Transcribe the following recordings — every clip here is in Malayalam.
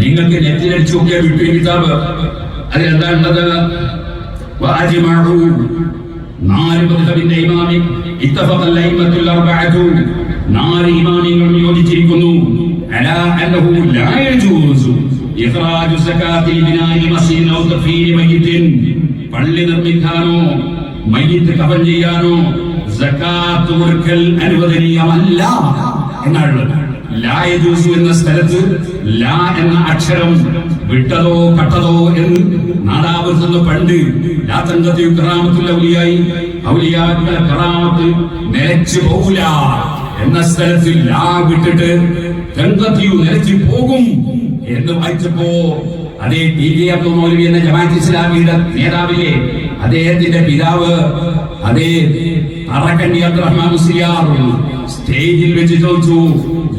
നിങ്ങൾക്ക് നെറ്റിലടിച്ചു ഒക്കെ വിട്ടു കിതാബ്. അതിലെന്താ ഉള്ളത് നാല് മദ്ഹബിന്റെ ഇമാമി ഇത്തഫഖൽ അയ്മത്തുൽ അർബഅതു. നാല് ഇമാമികളും യോജിച്ചിരിക്കുന്നു. അലാ അന്നഹു ലാ യജൂസു ഇഖ്റാജു സകാത്തിൽ ബിനാഇ മസീൻ ഔ തഫീലി മയ്യിത്തിൻ. പള്ളി നിർമ്മിക്കാനോ മയ്യിത്ത് കഫൻ ചെയ്യാനോ സകാത്ത് കൊടുക്കൽ അനുവദനീയമല്ല എന്നാണുള്ളത്. ലാ യജൂസു എന്ന സ്ഥലത്ത് ലാ എന്ന അക്ഷരം വിട്ടതോ കട്ടതോ എന്ന് നാദാപുരത്തുനിന്ന് പണ്ട് ലാത്തങ്കത്തിൽ കറാമത്തുള്ള ഔലിയായി ഔലിയാക്കളെ കറാമത്ത് നിലച്ചു പോകില്ല എന്ന സ്ഥലത്ത് ലാ വിട്ടിട്ട് ഗംഗത്തിയു നിലച്ചു പോകും എന്ന് വായിച്ചപ്പോ അതേ ടി ജെ അബ്ദുൾ മൗലവി എന്ന ജമാഅത്ത് ഇസ്ലാമിയുടെ നേതാവിലെ അദ്ദേഹത്തിന്റെ പിതാവ് അതേ അറക്കണ്ടി അബ്ദുറഹ്മാൻ മുസ്ലിയാർ സ്റ്റേജിൽ വെച്ച് ചോദിച്ചു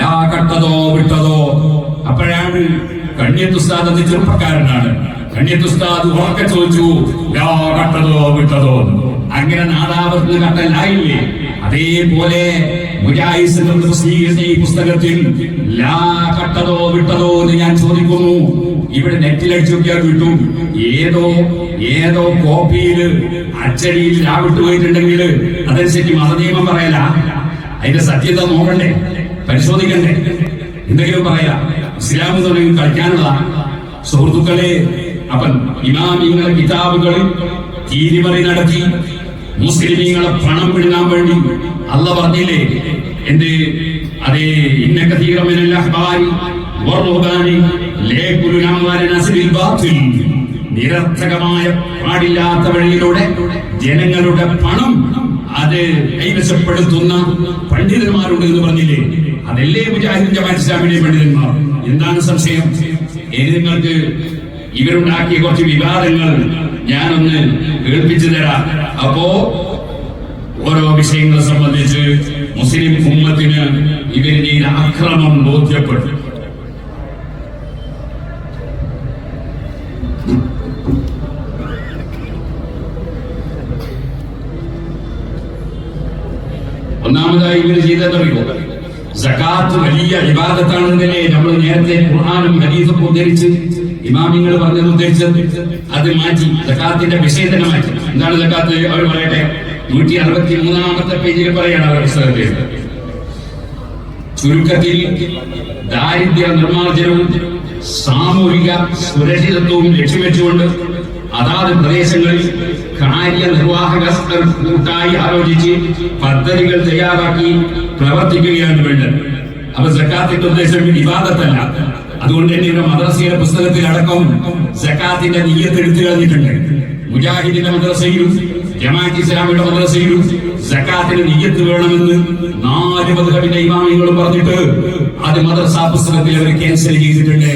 ലാ കട്ടതോ വിട്ടതോ? അപ്പോഴാണ് കണ്യത്ത് ഉസ്താദ് അത് ചെറുപ്പക്കാരനാണ്. കണ്യത്ത് ഉസ്താദ് ഉറക്കെ ചോദിച്ചു ലാ കട്ടതോ വിട്ടതോ. അങ്ങനെ നാദാവർത്തിന് കട്ടലായില്ലേ അതേപോലെ പുസ്തകത്തിൽ ലാ കട്ടതോ വിട്ടതോ എന്ന് ഞാൻ ചോദിക്കുന്നു. ഇവിടെ നെറ്റിൽ അടിച്ചു നോക്കിയാൽ കിട്ടും. ഏതോ ഏതോ കോപ്പിയിൽ അച്ചടിയിൽ ലാ വിട്ടു പോയിട്ടുണ്ടെങ്കിൽ അതനുസരിച്ച് മതനിയമം പറയല. അതിന്റെ സത്യത നോക്കണ്ടേ? പരിശോധിക്കണ്ടേ? എന്തെങ്കിലും പറയാ? ഇസ്ലാം എന്ന് പറയുന്നത് കളിക്കാനുള്ള സുഹൃത്തുക്കളെ അവൻ ഇമാമിങ്ങളെ കിതാബുകളിൽ തീരുമറി നടത്തി മുസ്ലിമീങ്ങളെ പണം പിടുങ്ങാൻ വേണ്ടി അല്ല പറഞ്ഞില്ലേ? എന്ത്? അതേ ഇന്ന നിരർത്ഥകമായ പാടില്ലാത്ത വഴിയിലൂടെ ജനങ്ങളുടെ പണം അത് കൈവശപ്പെടുത്തുന്ന പണ്ഡിതന്മാരുണ്ട് എന്ന് പറഞ്ഞില്ലേ? അതല്ലേ മുജാഹിദ് ഇസ്ലാമിലെ പണ്ഡിതന്മാർ? എന്താണ് സംശയം? ഇനി നിങ്ങൾക്ക് ഇവരുണ്ടാക്കിയ കുറച്ച് വിവാദങ്ങൾ ഞാനൊന്ന് കേൾപ്പിച്ചു തരാം. അപ്പോ ഓരോ വിഷയങ്ങളെ സംബന്ധിച്ച് മുസ്ലിം ഉമ്മത്തിന് ഇവരുടെ ആക്രമം ബോധ്യപ്പെട്ടു. ചെയ്തതറിയോ സകാത്ത് വലിയ വിവാദത്താണെന്നല്ലേ നമ്മൾ നേരത്തെ ഖുർആാനും ഹദീസും ഉദ്ധരിച്ച് ഇമാമിങ്ങൾ പറഞ്ഞത് ഉദ്ധരിച്ചത്. അത് മാറ്റി സക്കാത്തിന്റെ വിഷയം തന്നെ മാറ്റി. എന്താണ് സക്കാത്ത് അവർ പറയട്ടെ നൂറ്റി അറുപത്തി മൂന്നാമത്തെ പേജിൽ പറയാണ് അവരുടെ പുസ്തകത്തിൽ ചുരുക്കത്തിൽ ദാരിദ്ര്യ നിർമ്മാർജനവും സാമൂഹിക സുരക്ഷിതത്വവും ലക്ഷ്യവെച്ചുകൊണ്ട് അതാത് പ്രദേശങ്ങളിൽ കാര്യനിർവാഹകർ കൂട്ടായി ആലോചിച്ച് പദ്ധതികൾ തയ്യാറാക്കി പ്രവർത്തിക്കുകയാണ് വേണ്ടത്. അപ്പൊ സക്കാത്തിന്റെ ഉദ്ദേശം വിവാദത്തല്ല അതുകൊണ്ട് തന്നെ ഇവിടെ മദ്രസയുടെ പുസ്തകത്തിൽ അടക്കം സക്കാത്തിന്റെ നീയത്ത് എടുത്തു കളഞ്ഞിട്ടുണ്ട്. മുജാഹിദിന്റെ മദ്രസയിലും ജമാഅത്ത് ഇസ്ലാമിയുടെ മദ്രസയിലും സക്കാത്തിന് നിയ്യത്ത് വേണമെന്ന് നാല് മദ്ഹബിന്റെ ഇമാമിങ്ങളും പറഞ്ഞിട്ട് അത് മദ്രസ പുസ്തകത്തിൽ അവർ ക്യാൻസൽ ചെയ്തിട്ടുണ്ട്.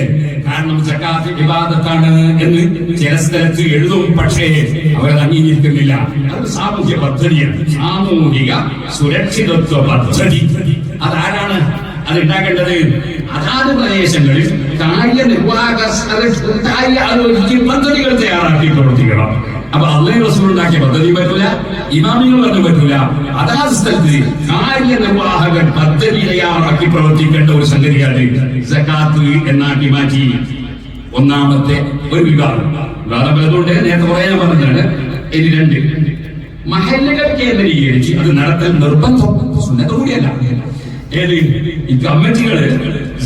കാരണം സക്കാത്ത് വിവാദത്താണ് എന്ന് ചില സ്ഥലത്ത് എഴുതും പക്ഷേ അവരത് അംഗീകരിക്കുന്നില്ല. അത് സാമൂഹ്യ പദ്ധതിയാണ്. സാമൂഹിക സുരക്ഷിതത്വ പദ്ധതി. അതാരാണ് അത് ഉണ്ടാക്കേണ്ടത്? അതാത് പ്രദേശങ്ങളിൽ കാര്യനിർവാഹക നിർവാഹക പദ്ധതികൾ തയ്യാറാക്കി പ്രവർത്തിക്കണം. അപ്പൊ അള്ളഹ് റസൂൽ ഉണ്ടാക്കിയ പദ്ധതി പറ്റൂല? ഇമാമികൾ പറഞ്ഞു പറ്റൂല. അതാ സ്ഥലത്ത് കാര്യനിർവാഹകൻ പദ്ധതി തയ്യാറാക്കി പ്രവർത്തിക്കേണ്ട ഒരു സംഗതിയാണ് സക്കാത്ത് എന്നാക്കി മാറ്റി ഒന്നാമത്തെ ഒരു വിഭാഗം. വിവാദം പലതുകൊണ്ട് നേരത്തെ പറയാൻ പറഞ്ഞാണ് ഇനി രണ്ട്. മഹല്ലുകൾ കേന്ദ്രീകരിച്ച് അത് നടത്തൽ നിർബന്ധം. കൂടിയല്ല. ഏത്? ഈ കമ്മിറ്റികൾ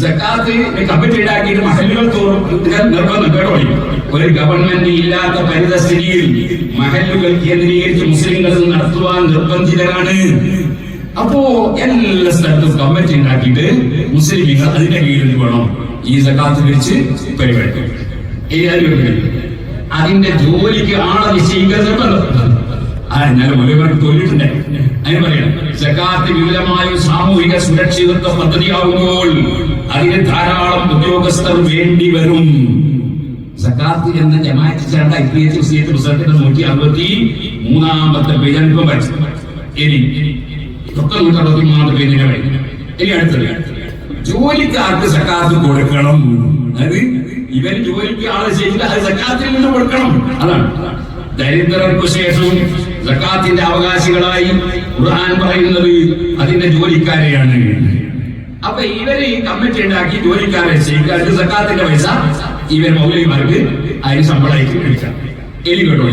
സക്കാത്ത് കമ്മിറ്റി ഉണ്ടാക്കിയിട്ട് മഹല്ലുകൾ തോറും നിർബന്ധം. കേട്ടോ? ഒരു ഗവൺമെന്റ് ഇല്ലാത്ത പരിതസ്ഥിതിയിൽ മഹല്ലുകൾ കേന്ദ്രീകരിച്ച് മുസ്ലിങ്ങൾ നടത്തുവാൻ നിർബന്ധിതരാണ്. അപ്പോ എല്ലാ സ്ഥലത്തും കമ്മിറ്റി ഉണ്ടാക്കിയിട്ട് മുസ്ലിം അതിന്റെ കീഴിൽ വേണം. ഈ സക്കാത്ത് വെച്ച് പരിപാടി അതിന്റെ ജോലിക്ക് ആളെ തോന്നിയിട്ടുണ്ട്. അതിന് പറയണം. സക്കാത്ത് വിപുലമായ സാമൂഹിക സുരക്ഷിതത്വ പദ്ധതിയാകുമ്പോൾ അതിന് ധാരാളം ഉദ്യോഗസ്ഥർ വേണ്ടി വരും. സക്കാത്ത് എന്ന ജമാഅത്ത് ചേർന്ന ഐ പി എച്ച് സി നൂറ്റി അറുപത്തി മൂന്നാമത്തെ പേജ് അനുഭവം ഇനി ഒക്കെ നൂറ്റി അറുപത്തി മൂന്നാമത്തെ പേജിനെ വഴി ഇനി അടുത്തത്. ജോലിക്കാർക്ക് സക്കാത്ത് കൊടുക്കണം. അതായത് ഇവൻ ജോലിക്ക് ആളെ ചെയ്യില്ല അത് സക്കാത്തിൽ നിന്ന് കൊടുക്കണം. അതാണ്. ദരിദ്രർക്ക് ശേഷവും സക്കാത്തിന്റെ അവകാശികളായി ഖുർആൻ പറയുന്നത് അതിന്റെ ജോലിക്കാരെയാണ്. അപ്പൊ ഇവർ ഈ കമ്മിറ്റി ഉണ്ടാക്കി ജോലിക്കാരെ ചെയ്യിക്കാർക്ക് സക്കാത്തിന്റെ പൈസ ഇവർ മൗലികമാർക്ക് അതിന് ശമ്പളമായി മേടിക്കാം എലി കേട്ടോ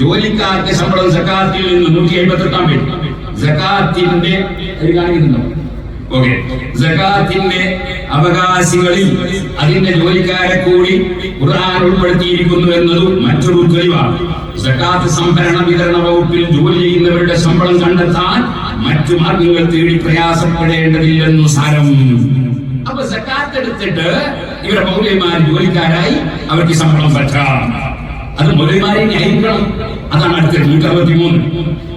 ജോലിക്കാർക്ക് ശമ്പളം സക്കാത്തിൽ നിന്ന് നൂറ്റി അമ്പത്തി എട്ടാം പേര്. സക്കാത്തിന്റെ കാണിക്കുന്നുണ്ടോ ഓക്കെ. സക്കാത്തിന്റെ അവകാശികളിൽ അതിന്റെ ജോലിക്കാരെ കൂടി ഖുർആൻ ഉൾപ്പെടുത്തിയിരിക്കുന്നു എന്നതും മറ്റൊരു തെളിവാണ്. സക്കാത്ത് സംഭരണ വിതരണ വകുപ്പിൽ ജോലി ചെയ്യുന്നവരുടെ ശമ്പളം കണ്ടെത്താൻ മറ്റു മാർഗങ്ങൾ തേടി പ്രയാസപ്പെടേണ്ടതില്ലെന്നു സാരം. അപ്പൊ സക്കാത്ത് എടുത്തിട്ട് ഇവരെ മൗലിമാർ ജോലിക്കാരായി അവർക്ക് ശമ്പളം പറ്റാം. അത് മൗലിമാരെ ന്യായിക്കണം. അതാണ് അടുത്ത നൂറ്റി അറുപത്തി മൂന്ന്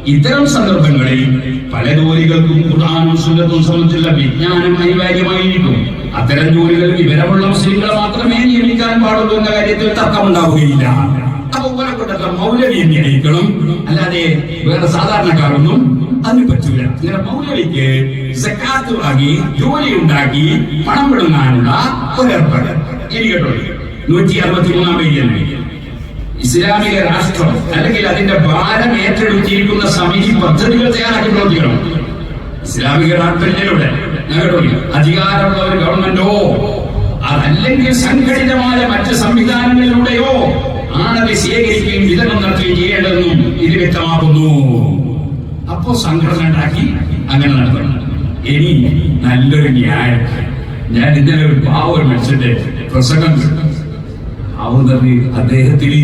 ഇത്തരം സന്ദർഭങ്ങളിൽ പല ജോലികൾക്കും ഖുർആാനും സുന്നത്തും സംബന്ധിച്ചുള്ള വിജ്ഞാനം അനിവാര്യമായിരിക്കും. അത്തരം ജോലികൾ വിവരമുള്ള മുസ്ലിങ്ങളെ മാത്രമേ നിയമിക്കാൻ പാടുള്ളൂ എന്ന കാര്യത്തിൽ തർക്കമുണ്ടാവുകയില്ല. ഓരോ കൂട്ടത്തിൽ മൗലവിയെ അല്ലാതെ വേറെ സാധാരണക്കാരൊന്നും അതിന് പറ്റൂല. ഇങ്ങനെ മൗലവിക്ക് സക്കാത്ത് വാങ്ങി ജോലി ഉണ്ടാക്കി പണം വിടുങ്ങാനുള്ള ഒരേർപ്പാട് കേട്ടോ നൂറ്റി അറുപത്തി മൂന്നാം പേജിയാണ് ഇസ്ലാമിക രാഷ്ട്രം അല്ലെങ്കിൽ അതിന്റെ ഭാരം ഏറ്റെടുത്തിരിക്കുന്ന സമിതി പദ്ധതികൾ തയ്യാറാക്കി പ്രവർത്തിക്കണം. ഇസ്ലാമിക രാഷ്ട്രത്തിലൂടെ. അധികാരമുള്ള ഒരു ഗവൺമെന്റോ? അതല്ലെങ്കിൽ സംഘടിതമായ മറ്റ് സംവിധാനങ്ങളിലൂടെയോ? ആണത് സ്വീകരിക്കുകയും വിതരണം നടത്തുകയും ചെയ്യേണ്ടതെന്നും ഇത് വ്യക്തമാക്കുന്നു. അപ്പോ സംഘടന ഉണ്ടാക്കി അങ്ങനെ നടത്തണം. ഇനി നല്ലൊരു ന്യായം. ഞാൻ ഇന്നലെ ഒരു പാവ ഒരു മനുഷ്യന്റെ പ്രസംഗം അവർ തന്നെ അദ്ദേഹത്തിന്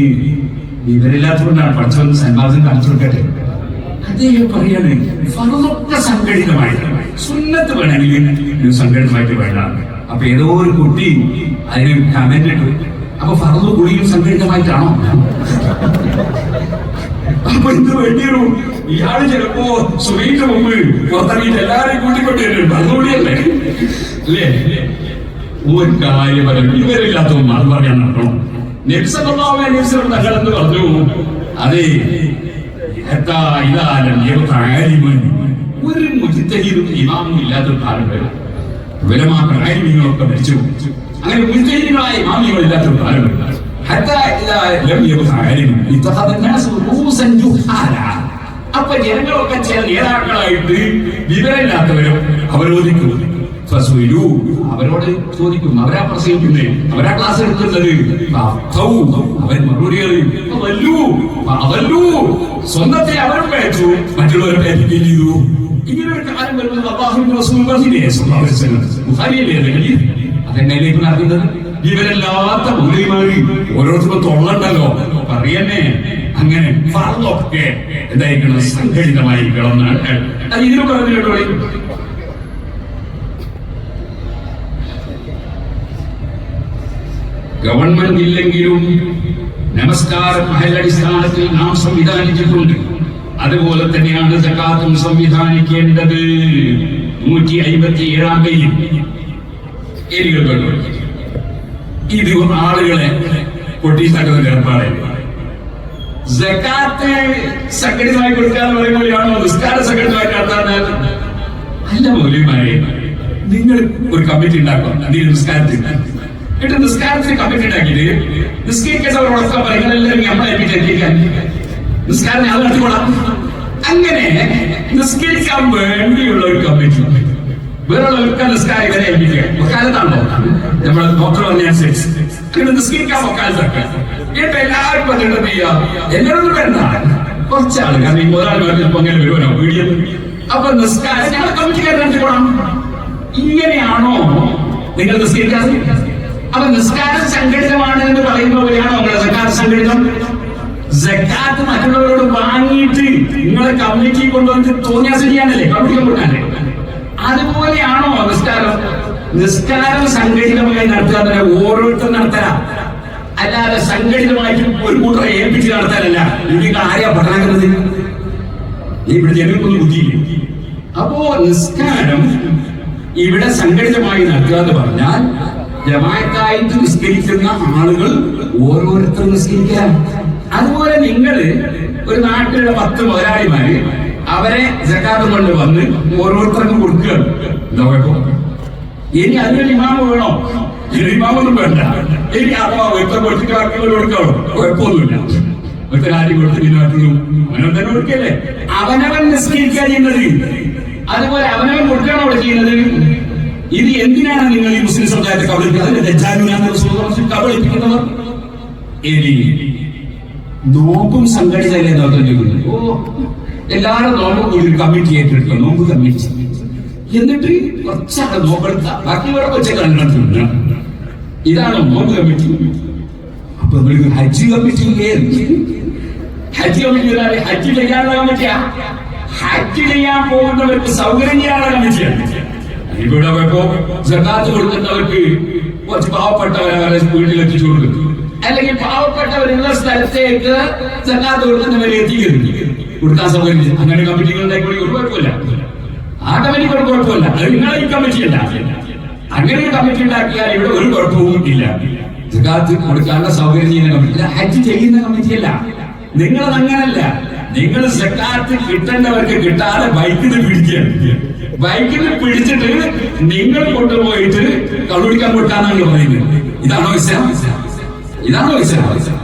വിവരമില്ലാത്തതുകൊണ്ടാണ് പഠിച്ചവൻ സന്മാസം കാണിച്ചു കൊടുക്കട്ടെ. അദ്ദേഹം പറയാണ് ഫറുതൊക്കെ സംഘടിതമായിട്ട് സുന്നത്ത് വേണമെങ്കിൽ സംഘടിതമായിട്ട് വേണ്ട. അപ്പൊ ഏതോ ഒരു കുട്ടി അതിന് കമന്റ് ഇട്ടു. അപ്പൊ ഫറന്നു കുടിയും സംഘടിതമായിട്ടാണോ അപ്പൊ ഇത് വേണ്ടിയൊരു ഇയാൾ ചിലപ്പോ സുഖിന്റെ മുമ്പ് പുറത്തിറങ്ങിയിട്ട് എല്ലാരെയും കൂട്ടിക്കൊണ്ടിരുന്നു. അതുകൂടിയല്ലേ അല്ലേ? ഒരു കാര്യം പറയാം വിവരമില്ലാത്തവൻ അത് പറയാൻ നടക്കണം. തങ്ങളെന്ന് പറഞ്ഞു. അതെ ഒരു മുജിത്തഹീദും ഇമാമും ഇല്ലാത്തൊരു കാലം വരും. വിലമാക്കൾ മരിച്ചു. അങ്ങനെ മുജിത്തഹിദുകളായ ഇല്ലാത്തൊരു കാലമില്ല അപ്പൊ ജനങ്ങളൊക്കെ ചില നേതാക്കളായിട്ട് വിവരമില്ലാത്തവരും അവരോധിക്കുന്നു ഫസ്വലു അവരോട് ചോദിക്കും അവരാ പ്രസംഗിക്കുന്നേ? അവരാ ക്ലാസ് എടുക്കുന്നത്? അവൻ മറുപടി സ്വന്തത്തെ അവരും പേച്ചു മറ്റുള്ളവരെ പേരിക്കുകയും ചെയ്തു. ഇങ്ങനെ ഒരു കാലം വരുന്നത് അള്ളാഹു റസൂൽ അതന്നെ നടക്കുന്നത്? വിവരമില്ലാത്ത മുസ്ലിമാര് ഓരോരുത്തർക്കും തൊള്ളണ്ടല്ലോ. പറയന്നെ. അങ്ങനെ പറഞ്ഞൊക്കെ എന്തായിരിക്കണം? സംഘടിതമായിരിക്കണം എന്നാണ് ഇതിന് പറഞ്ഞിട്ടോ ഗവൺമെന്റ് ഇല്ലെങ്കിലും നമസ്കാരം അടിസ്ഥാനത്തിൽ നാം സംവിധാനിച്ചിട്ടുണ്ട്. അതുപോലെ തന്നെയാണ് സക്കാത്തും സംവിധാനിക്കേണ്ടത്. നൂറ്റി അയ്പത്തി ഏഴാം ഏരികൾ കണ്ടു ദിവസം ആളുകളെ പൊട്ടിച്ചാക്കുന്ന ഏർപ്പാടെ. ജക്കാത്ത് സംഘടിതമായി കൊടുക്കാന്ന് പറയുമ്പോഴാണോ നിസ്കാര സംഘടിതമായി നടത്താൻ അല്ല നിങ്ങൾ ഒരു കമ്മിറ്റി ഉണ്ടാക്കും. അതിൽ നിസ്കാരത്തിൽ എന്നിട്ട് നിസ്കാരത്തിന് കമ്മിറ്റി ഉണ്ടാക്കിയിട്ട് നിസ്കരിക്കുന്നവരോടൊക്കെ പറയുന്നത് എല്ലാവരും നമ്മളെ ഏൽപ്പിച്ച് എത്തിക്കാൻ നിസ്കാരം ഞാൻ നടത്തിക്കോളാം. അങ്ങനെ നിസ്കരിക്കാൻ വേണ്ടിയുള്ള ഒരു കമ്മിറ്റി. വേറെയുള്ളവർക്ക് നിസ്കാരം ഇവരെ ഏൽപ്പിക്കുക. വക്കാലത്താണോ നമ്മൾ ഡോക്ടർ പറഞ്ഞനുസരിച്ച് അങ്ങനെ നിസ്കരിക്കാൻ വക്കാലത്തൊക്കെ എന്നിട്ട് എല്ലാവരും പറഞ്ഞിട്ട് എന്ത് എല്ലാവരും വേണ്ട കുറച്ചാണ് കാരണം ഈ ഒരാൾ അങ്ങനെ വരുമല്ലോ വീഡിയോ. അപ്പൊ നിസ്കാരം. ഞങ്ങൾ കമ്മിറ്റിക്കാരെ നടത്തിക്കോളാം ഇങ്ങനെയാണോ നിങ്ങൾ നിസ്കരിക്കാതെ അപ്പൊ നിസ്കാരം സംഘടിതമാണ് എന്ന് പറയുന്ന പോലെയാണോ നിങ്ങളുടെ സർക്കാർ സംഘടിതം? ജക്കാത്ത് മറ്റുള്ളവരോട് വാങ്ങിയിട്ട് നിങ്ങളെ കമ്മിറ്റി കൊണ്ടുവന്നിട്ട് തോന്നിയാ ശരിയാണല്ലേ കമ്മിറ്റി കൊടുക്കാനല്ലേ അതുപോലെയാണോ നിസ്കാരം? നിസ്കാരം സംഘടിതമായി നടത്തുക തന്നെ ഓരോരുത്തർ നടത്തല. അല്ലാതെ സംഘടിതമായിട്ട് ഒരു കൂട്ടറെ ഏൽപ്പിച്ച് നടത്താനല്ല. ഇവിടെ ആരെയാ പഠനാക്കുന്നത് ഇവിടെ ജനങ്ങൾക്കൊന്നും ബുദ്ധിയില്ല. അപ്പോ നിസ്കാരം ഇവിടെ സംഘടിതമായി നടക്കുക എന്ന് പറഞ്ഞാൽ ജമായത്തായിട്ട് നിസ്കരിക്കുന്ന ആളുകൾ ഓരോരുത്തരും നിസ്കരിക്കുക. അതുപോലെ നിങ്ങൾ ഒരു നാട്ടിലുള്ള പത്ത് മുതലാളിമാര് അവരെ ജക്കാത്ത് കൊണ്ട് വന്ന് ഓരോരുത്തർക്കും കൊടുക്കുക. കുഴപ്പം ഇനി അതിനൊരു ഇമാമ വേണോ? ഇനി വേണ്ട. ഇനി അഥവാ കൊടുത്തിട്ട് ബാക്കിയുള്ള കൊടുക്കണം കുഴപ്പമൊന്നുമില്ല. ഒരു കാര്യം കൊടുത്ത് പിന്നെ മറ്റുള്ളൂ അവനവൻ തന്നെ കൊടുക്കല്ലേ? അവനവൻ നിസ്കരിക്കുക അതുപോലെ അവനവൻ അവിടെ ചെയ്യുന്നത്? ഇത് എന്തിനാണ് നിങ്ങൾ ഈ മുസ്ലിം സമുദായത്തെ കബളിപ്പിക്കുന്നത് അതിന്റെ ഇനി നോമ്പും നോക്കുന്നു ഓ എല്ലാവരും നോമ്പും കൂടി കമ്മിറ്റി ഏറ്റെടുക്കുക നോമ്പ് കമ്മിറ്റി. എന്നിട്ട് കുറച്ചാണ് ബാക്കി ബാക്കിയുള്ള കൊച്ച കണ്ടെത്തുന്നത് ഇതാണ് നോമ്പ് കമ്മിറ്റി അപ്പൊ നമ്മൾ ഹജ്ജ് കമ്മിറ്റി ഹജ്ജ് കമ്മിറ്റി ഹജ്ജ് ചെയ്യാനുള്ള കമ്മിറ്റിയാ ഹജ്ജ് ചെയ്യാൻ പോകുന്നവർക്ക് സൗകര്യം ചെയ്യാനുള്ള കമ്മിറ്റിയാണ് ഇവിടെ ജക്കാത്ത് കൊടുക്കുന്നവർക്ക് കുറച്ച് പാവപ്പെട്ടവരെ അവരെ വീട്ടിലെത്തിച്ചു കൊടുക്കും. അല്ലെങ്കിൽ പാവപ്പെട്ടവരുള്ള സ്ഥലത്തേക്ക് ജക്കാത്ത് കൊടുക്കുന്നവരെ എത്തിക്കുന്നു കൊടുക്കാൻ സൗകര്യം അങ്ങനെ കമ്മിറ്റികൾ കൂടി ഒരു കുഴപ്പമില്ല. ആ കമ്മിറ്റിക്ക് ഒരു കുഴപ്പമില്ല. നിങ്ങളെ ഈ കമ്മിറ്റി ഉണ്ടാക്കില്ല അങ്ങനെ ഒരു കമ്മിറ്റി ഉണ്ടാക്കിയാൽ ഇവിടെ ഒരു കുഴപ്പവും ഇല്ല. ജഗാത്ത് കൊടുക്കാനുള്ള സൗകര്യം ചെയ്യുന്ന കമ്മിറ്റി. ഹജ്ജ് ചെയ്യുന്ന കമ്മിറ്റിയല്ല നിങ്ങളത് അങ്ങനല്ല. നിങ്ങൾ സക്കാത്ത് കിട്ടേണ്ടവർക്ക് കിട്ടാതെ ബൈക്കിൽ പിടിക്കുകയാണ് ബൈക്കിൽ പിടിച്ചിട്ട് നിങ്ങൾ കൊണ്ടുപോയിട്ട് കള്ളുടിക്കാൻ കൊടുക്കാന്നാണ് പറയുന്നത്. ഇതാണോ ഇസ്ലാം ഇതാണോ ഇസ്ലാം